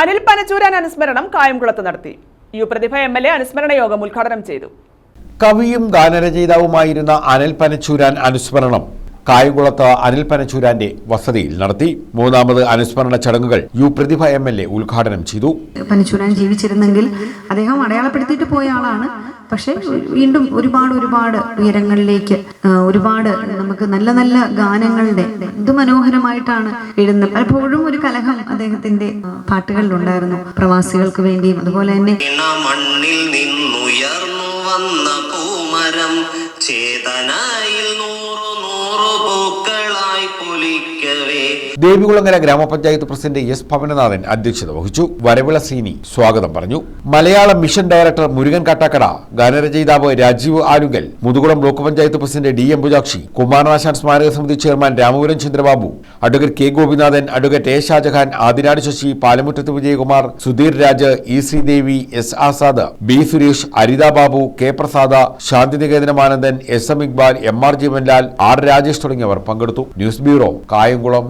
അനിൽ പനച്ചൂരാൻ അനുസ്മരണം കായംകുളത്ത് നടത്തി. U Prathibha M L A അനുസ്മരണ യോഗം ഉദ്ഘാടനം ചെയ്തു. കവിയും ഗാനരചയിതാവുമായിരുന്ന അനിൽ പനച്ചൂരാൻ അനുസ്മരണം. കായംകുളത്ത് അനിൽ പനച്ചൂരാന്റെ വസതിയിൽ നടത്തി. മൂന്നാമത് അനുസ്മരണ ചടങ്ങുകൾ U Prathibha M L A ഉദ്ഘാടനം ചെയ്തു. പനച്ചൂരാൻ ജീവിച്ചിരുന്നെങ്കിൽ അദ്ദേഹം അടയാളപ്പെടുത്തിയിട്ട് പോയ ആളാണ്. പക്ഷെ വീണ്ടും ഒരുപാട് ഒരുപാട് ഉയരങ്ങളിലേക്ക് ഒരുപാട് നമുക്ക് നല്ല നല്ല ഗാനങ്ങളുടെ എന്ത് മനോഹരമായിട്ടാണ് എഴുതുന്നത്. പലപ്പോഴും ഒരു കലഹം അദ്ദേഹത്തിന്റെ പാട്ടുകളിലുണ്ടായിരുന്നു പ്രവാസികൾക്ക് വേണ്ടിയും അതുപോലെ തന്നെ മണ്ണിൽ നിന്നുയർന്നു വന്ന പൂമരം ചേതനായിൽ ദേവികുളങ്ങര ഗ്രാമപഞ്ചായത്ത് പ്രസിഡന്റ് എസ് ഭവനനാഥൻ അധ്യക്ഷത വഹിച്ചു. വരവിള സീനി സ്വാഗതം പറഞ്ഞു. മലയാളം മിഷൻ ഡയറക്ടർ മുരുകൻ കാട്ടാക്കട ഗാനരചയിതാവ് Rajeev Alunkal Muthukulam block panchayat president D M Pujakshi Kumaranasan സ്മാരക സമിതി chairman Ramapuram Chandrababu advocate K Gopinathan advocate A Shajahan Adinad Sasi Palamuttathu Vijayakumar Sudheer Raj E C Devi S Azad B Suresh Aritha Babu K Prasada ശാന്തിനികേതനമാനന്ദൻ S M Iqbal M R Jeevanlal R Rajesh തുടങ്ങിയവർ പങ്കെടുത്തു. News bureau Kayamkulam